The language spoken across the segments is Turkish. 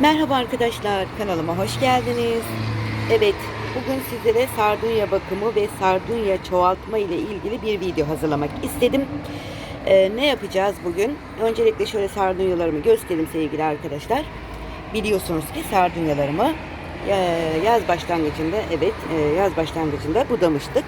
Merhaba arkadaşlar, kanalıma hoş geldiniz. Evet, bugün sizlere sardunya bakımı ve sardunya çoğaltma ile ilgili bir video hazırlamak istedim. Ee, ne yapacağız bugün? Öncelikle şöyle sardunyalarımı göstereyim sevgili arkadaşlar. Biliyorsunuz ki sardunyalarımı e, yaz başlangıcında, evet e, yaz başlangıcında budamıştık.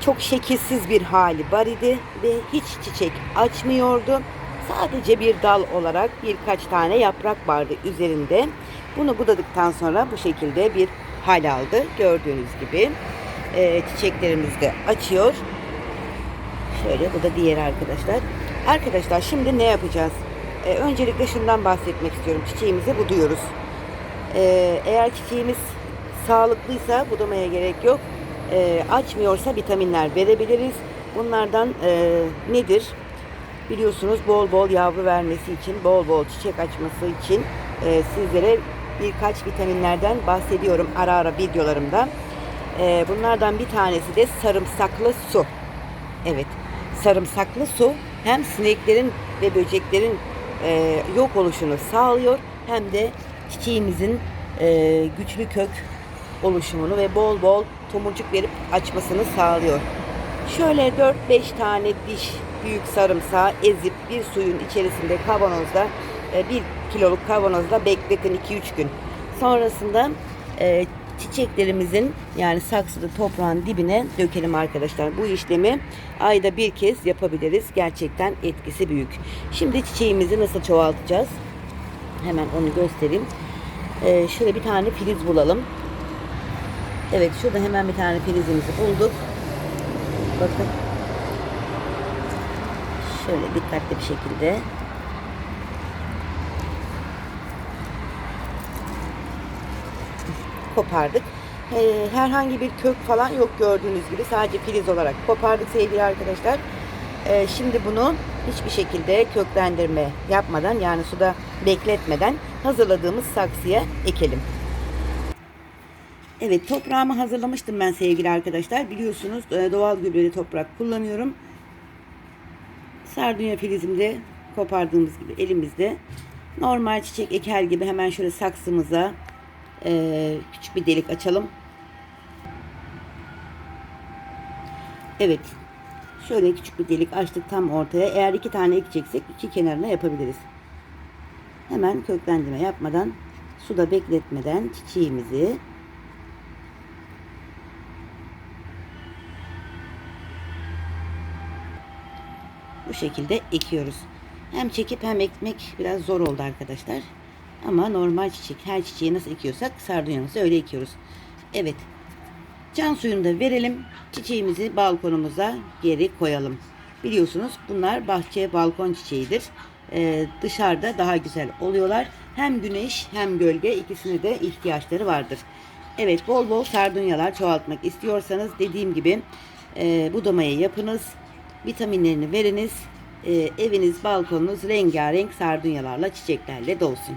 Çok şekilsiz bir hali var idi ve hiç çiçek açmıyordu. Sadece bir dal olarak birkaç tane yaprak vardı üzerinde. Bunu budadıktan sonra bu şekilde bir hal aldı. Gördüğünüz gibi e, çiçeklerimiz de açıyor. Şöyle bu da diğer arkadaşlar. Arkadaşlar şimdi ne yapacağız? E, öncelikle şundan bahsetmek istiyorum. Çiçeğimizi buduyoruz. E, eğer çiçeğimiz sağlıklıysa budamaya gerek yok. E, açmıyorsa vitaminler verebiliriz. Bunlardan e, nedir? Biliyorsunuz bol bol yavru vermesi için, bol bol çiçek açması için e, sizlere birkaç vitaminlerden bahsediyorum ara ara videolarımda. E, bunlardan bir tanesi de sarımsaklı su. Evet, sarımsaklı su hem sineklerin ve böceklerin e, yok oluşunu sağlıyor hem de çiçeğimizin e, güçlü kök oluşumunu ve bol bol tomurcuk verip açmasını sağlıyor. Şöyle 4-5 tane diş büyük sarımsağı ezip bir suyun içerisinde kavanozda 1 kiloluk kavanozda bekletin 2-3 gün. Sonrasında e, çiçeklerimizin yani saksıda toprağın dibine dökelim arkadaşlar. Bu işlemi ayda bir kez yapabiliriz. Gerçekten etkisi büyük. Şimdi çiçeğimizi nasıl çoğaltacağız? Hemen onu göstereyim. E, şöyle bir tane filiz bulalım. Evet şurada hemen bir tane filizimizi bulduk. Bakın. Şöyle dikkatli bir şekilde. Kopardık. Ee, herhangi bir kök falan yok gördüğünüz gibi. Sadece filiz olarak kopardık sevgili arkadaşlar. Ee, şimdi bunu hiçbir şekilde köklendirme yapmadan yani suda bekletmeden hazırladığımız saksıya ekelim. Evet toprağımı hazırlamıştım ben sevgili arkadaşlar. Biliyorsunuz e, doğal gübreli toprak kullanıyorum. Sardunya filizimde kopardığımız gibi elimizde. Normal çiçek eker gibi hemen şöyle saksımıza e, küçük bir delik açalım. Evet. Şöyle küçük bir delik açtık tam ortaya. Eğer iki tane ekeceksek iki kenarına yapabiliriz. Hemen köklendirme yapmadan suda bekletmeden çiçeğimizi bu şekilde ekiyoruz. Hem çekip hem ekmek biraz zor oldu arkadaşlar. Ama normal çiçek, her çiçeği nasıl ekiyorsak sardunyamızı öyle ekiyoruz. Evet. Can suyunu da verelim. Çiçeğimizi balkonumuza geri koyalım. Biliyorsunuz bunlar bahçe balkon çiçeğidir. Ee, dışarıda daha güzel oluyorlar. Hem güneş hem gölge ikisine de ihtiyaçları vardır. Evet bol bol sardunyalar çoğaltmak istiyorsanız dediğim gibi e, budamayı yapınız vitaminlerini veriniz. E, eviniz, balkonunuz rengarenk sardunyalarla, çiçeklerle dolsun.